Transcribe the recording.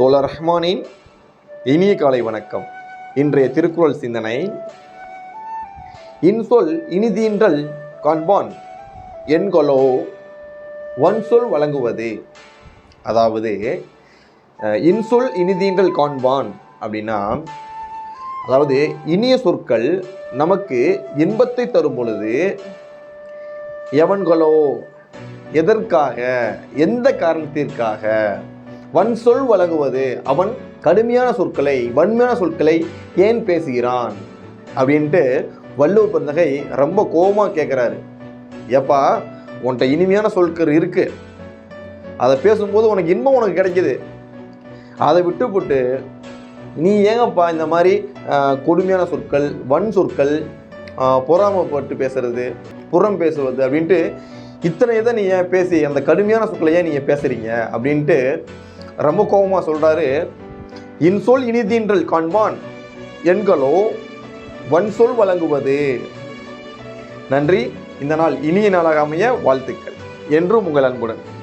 தோழர் ரஹ்மானின் இனிய காலை வணக்கம். இன்றைய திருக்குறள் சிந்தனை இன்சொல் இனிதீன்றல் காண்பான் என்கொலோ ஒன் சொல் வழங்குவது. அதாவது இன்சொல் இனிதீன்றல் காண்பான் அப்படின்னா அதாவது இனிய சொற்கள் நமக்கு இன்பத்தை தரும் பொழுது எவன்களோ எதற்காக எந்த காரணத்திற்காக வன் சொல் வழங்குவது. அவன் கடுமையான சொற்களை வன்மையான சொற்களை ஏன் பேசுகிறான்? அப்படின்ட்டு வள்ளுவர் பிறந்தகை ரொம்ப கோபமாக கேட்குறாரு ஏப்பா உன்கிட்ட இனிமையான சொற்கள் இருக்கு. அதை பேசும்போது உனக்கு இன்பம் உனக்கு கிடைக்குது. அதை விட்டுப்புட்டு நீ ஏங்கப்பா இந்த மாதிரி கொடுமையான சொற்கள் வன் சொற்கள் பொறாமப்பட்டு பொறாமைப்பட்டு பேசுறது புறம் பேசுவது அப்படின்ட்டு இத்தனை இதை நீ ஏன் பேசி அந்த கடுமையான சொற்களை ஏன் நீங்கள் பேசுறீங்க? அப்படின்ட்டு ரொம்ப கோபமாக சொல்கிறாரு இன்சொல் இனிதீன்றல் காண்பான் எண்களோ வன்சொல் வழங்குவது. நன்றி இந்த நாள் இனிய நாளாக அமைய வாழ்த்துக்கள். என்றும் உங்கள் அன்புடன்.